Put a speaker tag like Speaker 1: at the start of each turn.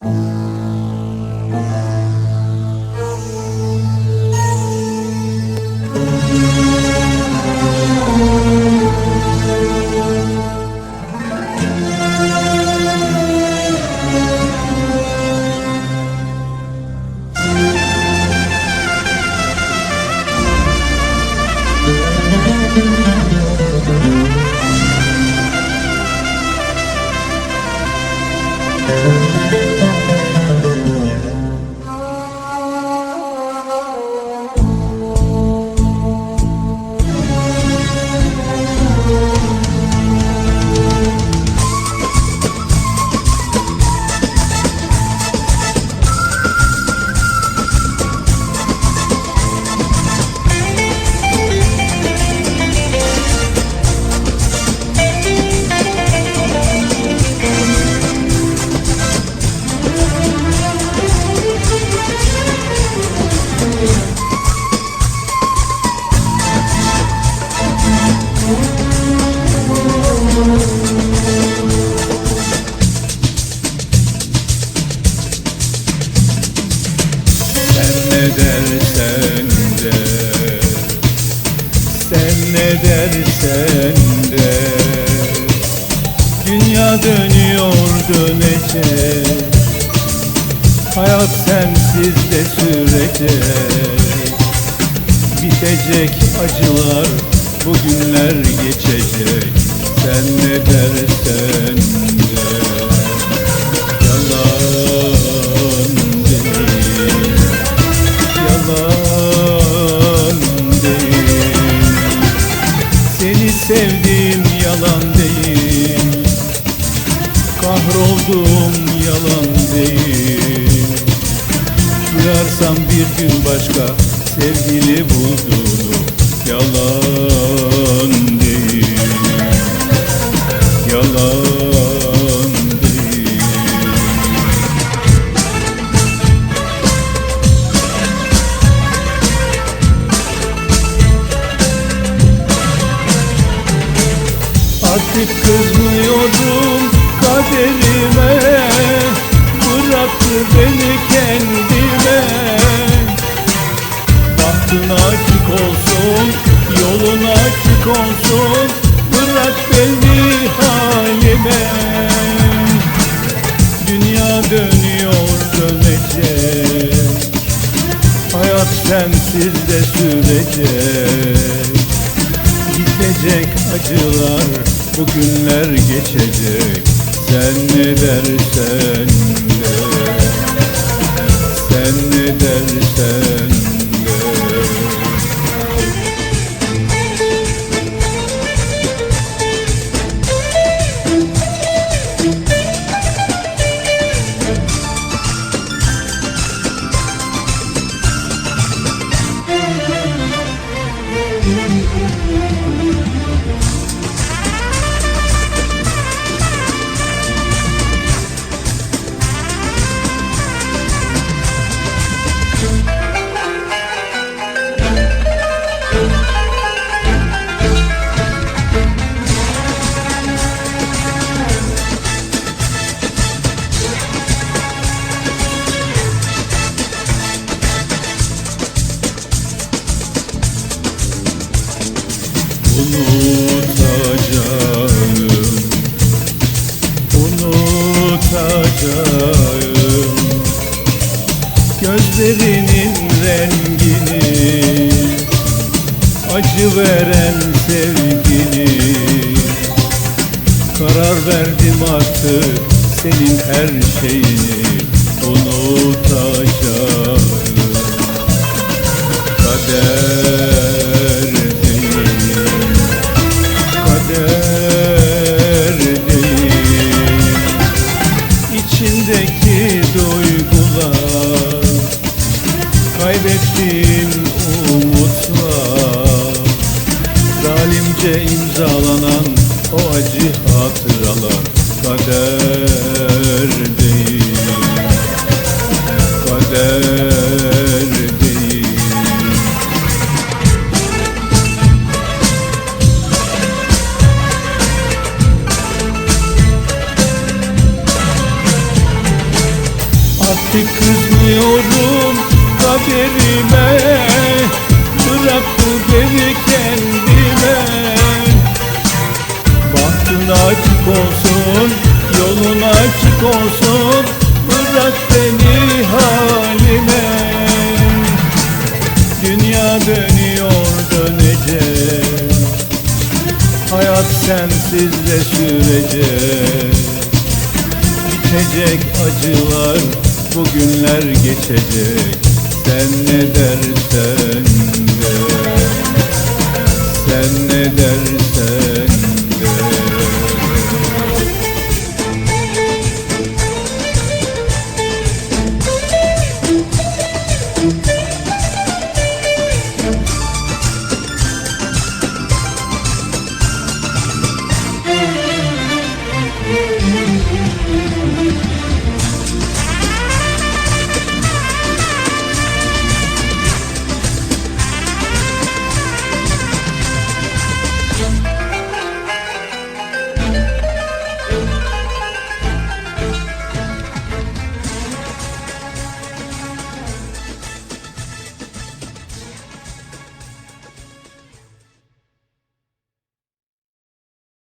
Speaker 1: Sen dersen de Sen ne dersen de. Dünya dönüyor dönecek Hayat sensiz de sürecek. Bitecek acılar Bugünler geçecek. Sen ne dersen de gün başka sevgili bulduğunu Yalan değil. Yalan Artık kızmıyorum kaderime. Bıraktı beni kendime Bahtın açık olsun, yolun açık olsun. Bırak beni halime. Dünya dönüyor dönecek. Hayat sensiz de sürecek. Bitecek acılar Bugünler geçecek. Sen ne dersen Unutacağım Unutacağım. Gözlerinin rengini Acı veren sevgini. Karar verdim artık senin her şeyini. Unutacağım. Kader Zalimce imzalanan o acı hatıralar Kader değil. Kader değil. Artık kızmıyorum kaderime Bahtın açık olsun, yolun açık olsun. Bırak beni halime. Dünya dönüyor dönecek. Hayat sensizle sürecek Bitecek acılar, bugünler geçecek. Sen ne dersen de Sen ne dersen